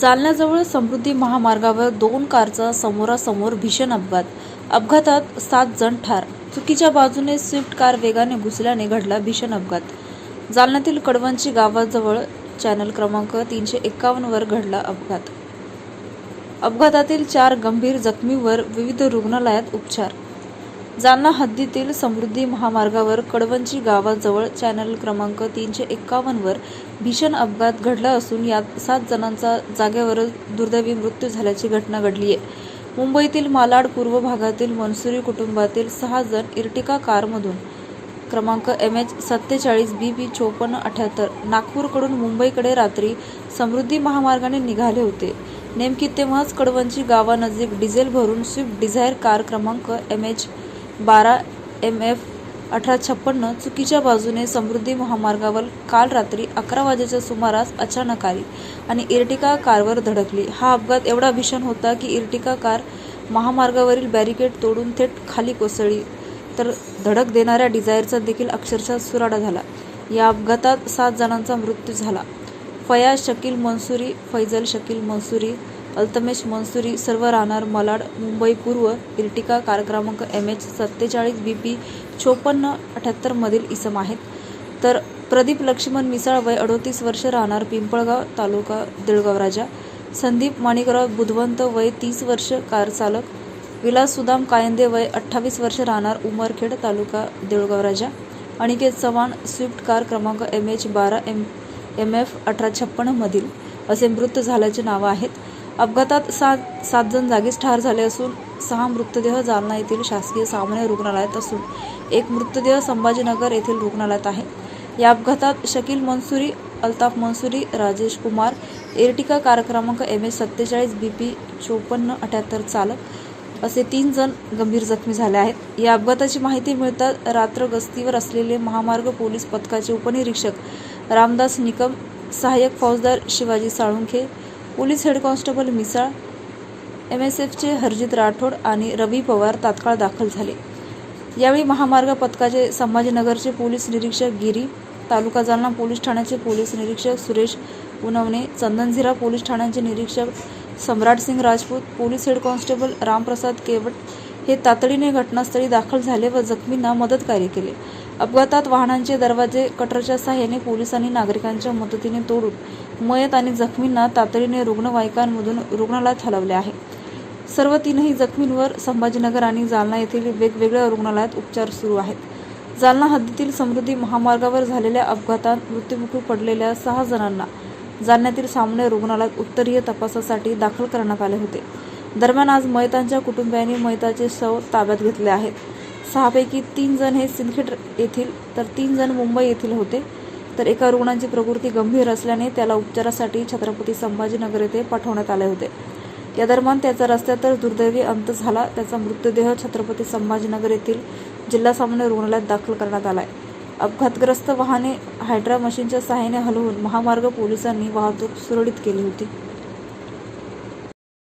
जालन्याजवळ समृद्धी महामार्गावर दोन कारचा समोरासमोर भीषण अपघात. अपघातात सात जण ठार. चुकीच्या बाजूने स्विफ्ट कार वेगाने घुसल्याने घडला भीषण अपघात. जालन्यातील कडवंची गावाजवळ चॅनल क्रमांक तीनशे एकावन्नवर घडला अपघात. अपघातातील चार गंभीर जखमीवर विविध रुग्णालयात उपचार. जालना हद्दीतील समृद्धी महामार्गावर कडवंची गावाजवळ चॅनल क्रमांक तीनशे एक्कावन्नवर भीषण अपघात घडला असून यात सात जणांचा जागेवरच दुर्दैवी मृत्यू झाल्याची घटना घडली आहे. मुंबईतील मालाड पूर्व भागातील मनसुरी कुटुंबातील सहा जण इर्टिका कारमधून क्रमांक एम एच सत्तेचाळीस बी बी चोपन्न अठ्याहत्तर नागपूरकडून मुंबईकडे रात्री समृद्धी महामार्गाने निघाले होते. नेमकी तेव्हाच कडवंची गावानजीक डिझेल भरून स्विफ्ट डिझायर कार क्रमांक एम एच बारा एम एफ अठरा छप्पन्न चुकीच्या बाजूने समृद्धी महामार्गावर काल रात्री अकरा वाजेच्या सुमारास अचानक आली आणि इर्टिका कारवर धडकली. हा अपघात एवढा भीषण होता की इर्टिका कार महामार्गावरील बॅरिकेड तोडून थेट खाली कोसळली. तर धडक देणाऱ्या डिझायरचा देखील अक्षरशः सुराडा झाला. या अपघातात सात जणांचा मृत्यू झाला. फयाज शकील मनसुरी फैजल शकील मनसुरी अल्तमेश मनसुरी सर्व राहणार मलाड मुंबई पूर्व इर्टिका कार क्रमांक एम एच सत्तेचाळीस बी पी चोपन्न अठ्याहत्तरमधील इसम आहेत. तर प्रदीप लक्ष्मण मिसाळ वय अडोतीस वर्ष राहणार पिंपळगाव तालुका देळगाव राजा. संदीप माणिकराव बुधवंत वय तीस वर्ष कार चालक. विलास सुदाम कायंदे वय अठ्ठावीस वर्ष राहणार उमरखेड तालुका देऊळगाव राजा. अनिकेत चव्हाण स्विफ्ट कार क्रमांक एम एच बारा एम एम एफ अठरा छप्पन्नमधील असे मृत झाल्याचे नावं आहेत. अपघातात सात सात जण जागीच ठार झाले असून सहा मृतदेह जालना येथील शासकीय सामान्य रुग्णालयात असून एक मृतदेह संभाजीनगर येथील रुग्णालयात आहे. या अपघातात शकील मनसुरी अल्ताफ मनसुरी राजेश कुमार एर्टिका कार क्रमांक एम एस सत्तेचाळीस बी पी चोपन्न अठ्याहत्तर चालक असे तीन जण गंभीर जखमी झाले आहेत. या अपघाताची माहिती मिळताच रात्र गस्तीवर असलेले महामार्ग पोलीस पथकाचे उपनिरीक्षक रामदास निकम सहाय्यक फौजदार Shivaji Salunkhe police head constable Misal M S एफचे Harjit Rathod आणि रवी पवार तात्काळ दाखल झाले. यावेळी महामार्ग पथकाचे संभाजीनगरचे पोलीस निरीक्षक गिरी तालुका जालना पोलीस ठाण्याचे पोलीस निरीक्षक सुरेश उनवणे चंदनझिरा पोलीस ठाण्याचे निरीक्षक Samratsingh Rajput police head constable Ramprasad Kewat हे तातडीने घटनास्थळी दाखल झाले व जखमींना मदत कार्य केले. अपघातात वाहनांचे दरवाजे कटरच्या सहाय्याने पोलिसांनी नागरिकांच्या मदतीने तोडून मयत आणि जखमींना तातडीने रुग्णवाहिकांमधून रुग्णालयात हलवले आहे. सर्व तीनही जखमींवर संभाजीनगर आणि जालना येथील वेगवेगळ्या रुग्णालयात उपचार सुरू आहेत. जालना हद्दीतील समृद्धी महामार्गावर झालेल्या अपघातात मृत्युमुखी पडलेल्या सहा जणांना जालन्यातील सामान्य रुग्णालयात उत्तरीय तपासासाठी दाखल करण्यात आले होते. दरम्यान आज मयतांच्या कुटुंबियांनी मयताचे शव ताब्यात घेतले आहेत. सहापैकी तीन जण हे सिंदखेड येथील तर तीन जण मुंबई येथील होते. तर एका रुग्णाची प्रकृती गंभीर असल्याने त्याला उपचारासाठी छत्रपती संभाजीनगर येथे पाठवण्यात आले होते. या दरम्यान त्याचा रस्त्यातच दुर्दैवी अंत झाला. त्याचा मृतदेह छत्रपती संभाजीनगर येथील जिल्हा सामान्य रुग्णालयात दाखल करण्यात आलाय. अपघातग्रस्त वाहने हायड्रा मशीनच्या सहाय्याने हलवून महामार्ग पोलिसांनी वाहतूक सुरळीत केली होती.